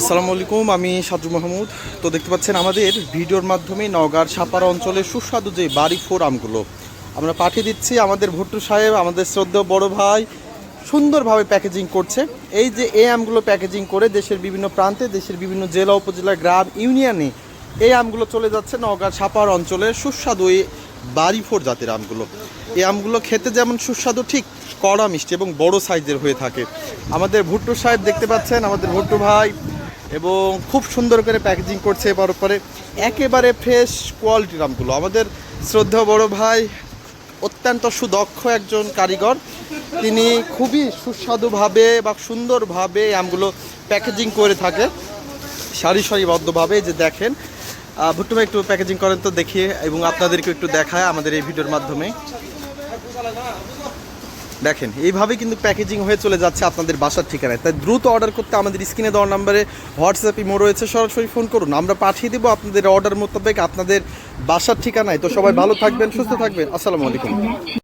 আসসালামু আলাইকুম, আমি সাজু মাহমুদ। তো দেখতে পাচ্ছেন, আমাদের ভিডিওর মাধ্যমে নওগাঁর সাপাড়া অঞ্চলের সুস্বাদু যে বাড়ি ফোর আমগুলো, আমরা পাঠিয়ে দিচ্ছি আমাদের ভুট্টু সাহেব, আমাদের শ্রদ্ধেয় বড় ভাই, সুন্দরভাবে প্যাকেজিং করছে। এই যে এই আমগুলো প্যাকেজিং করে দেশের বিভিন্ন প্রান্তে, দেশের বিভিন্ন জেলা, উপজেলা, গ্রাম, ইউনিয়নে এই আমগুলো চলে যাচ্ছে নওগাঁর সাপাড় অঞ্চলের সুস্বাদু এই বাড়ি ফোর জাতের আমগুলো। এই আমগুলো খেতে যেমন সুস্বাদু, ঠিক কড়া মিষ্টি এবং বড় সাইজের হয়ে থাকে। আমাদের ভুট্টু সাহেব দেখতে পাচ্ছেন, আমাদের ভুট্টু ভাই এবং খুব সুন্দর করে প্যাকেজিং করছে এবার পরে একেবারে ফ্রেশ কোয়ালিটির আমগুলো আমাদের শ্রদ্ধা বড় ভাই, অত্যন্ত সুদক্ষ একজন কারিগর। তিনি খুবই সুস্বাদুভাবে বা সুন্দরভাবে আমগুলো প্যাকেজিং করে থাকে। সারি সারিবদ্ধভাবে যে দেখেন ভুট্টু একটু প্যাকেজিং করেন তো দেখিয়ে এবং আপনাদেরকে একটু দেখায় আমাদের এই ভিডিওর মাধ্যমে। দেখেন এইভাবে কিন্তু প্যাকেজিং হয়ে চলে যাচ্ছে আপনাদের বাসার ঠিকানায়। তাই দ্রুত অর্ডার করতে আমাদের স্ক্রিনে দেওয়ার নাম্বারে হোয়াটসঅ্যাপ ইমো রয়েছে, সরাসরি ফোন করুন। আমরা পাঠিয়ে দেবো আপনাদের অর্ডার মোতাবেক আপনাদের বাসার ঠিকানায়। তো সবাই ভালো থাকবেন, সুস্থ থাকবেন। আসসালামু আলাইকুম।